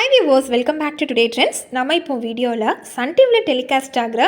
Hi viewers welcome back to today trends நம்ம இப்போ வீடியோவில் சன் டிவியில் டெலிகாஸ்ட் ஆகிற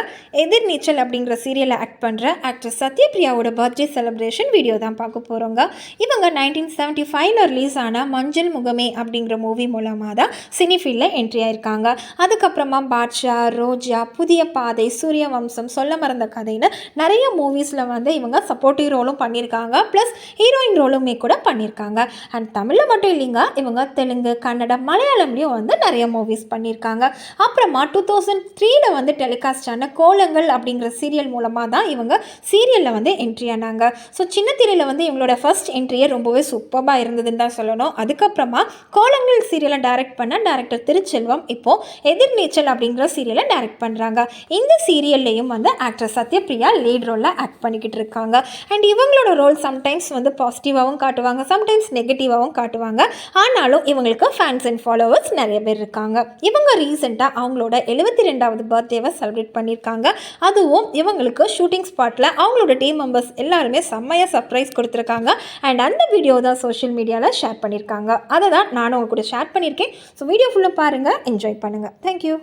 எதிர்நீச்சல் அப்படிங்கிற சீரியலை ஆக்ட் பண்ணுற ஆக்ட்ரஸ் சத்யபிரியாவோட பர்த்டே செலிப்ரேஷன் வீடியோ தான் பார்க்க போகிறோங்க இவங்க நைன்டீன் செவன்ட்டி ஃபைவ்ல ரிலீஸ் ஆன மஞ்சள் முகமே அப்படிங்கிற மூவி மூலமாக தான் சினி ஃபீல்டில் என்ட்ரி ஆயிருக்காங்க. அதுக்கப்புறமா பாட்ஷா ரோஜா புதிய பாதை சூரிய வம்சம் சொல்ல மறந்த கதைன்னு நிறைய மூவிஸில் வந்து இவங்க சப்போர்ட்டிவ் ரோலும் பண்ணியிருக்காங்க. ப்ளஸ் ஹீரோயின் ரோலுமே கூட பண்ணியிருக்காங்க. அண்ட் தமிழில் மட்டும் இல்லைங்க இவங்க தெலுங்கு கன்னடம் மலையாளம்லேயும் வந்து நிறைய மூவிஸ் பண்ணியிருக்காங்க. அப்புறமா டூ தௌசண்ட் த்ரீல வந்து டெலிகாஸ்ட் ஆன கோலங்கள் அப்படிங்கிற சீரியல் மூலமாக தான் இவங்க சீரியலில் வந்து என்ட்ரி ஆனாங்க. ஸோ சின்ன திரையில் வந்து இவங்களோட ஃபர்ஸ்ட் என்ட்ரியே ரொம்பவே சூப்பராக இருந்ததுன்னு தான் சொல்லணும். அதுக்கப்புறமா கோலங்கள் சீரியலை டைரக்ட் பண்ண டேரக்டர் திருச்செல்வம் இப்போது எதிர்நீச்சல் அப்படிங்கிற சீரியலை டைரக்ட் பண்ணுறாங்க இந்த சீரியல்லையும் வந்து ஆக்ட்ரஸ் சத்யபிரியா லீட் ரோலில் ஆக்ட் பண்ணிக்கிட்டு இருக்காங்க. அண்ட் இவங்களோட ரோல் சம்டைம்ஸ் வந்து பாசிட்டிவாகவும் காட்டுவாங்க சம்டைம்ஸ் நெகட்டிவாகவும் காட்டுவாங்க. ஆனாலும் இவங்களுக்கு ஃபேன்ஸ் அண்ட் ஃபாலோவர்ஸ் நிறைய பேர் இருக்காங்க. இவங்க ரீசெண்டாக அவங்களோட எழுபத்தி ரெண்டாவது பர்த்டேவை செலிப்ரேட் பண்ணியிருக்காங்க. அதுவும் இவங்களுக்கு ஷூட்டிங் ஸ்பாட்டில் அவங்களோட டீம் மெம்பர்ஸ் எல்லாருமே செம்மையாக சர்ப்ரைஸ் கொடுத்துருக்காங்க. அண்ட் அந்த வீடியோ தான் சோஷியல் மீடியாவில் ஷேர் பண்ணியிருக்காங்க. அதை தான் நானும் உங்க கூட ஷேர் பண்ணியிருக்கேன். ஸோ வீடியோ ஃபுல்லாக பாருங்கள் என்ஜாய் பண்ணுங்கள் தேங்க்யூ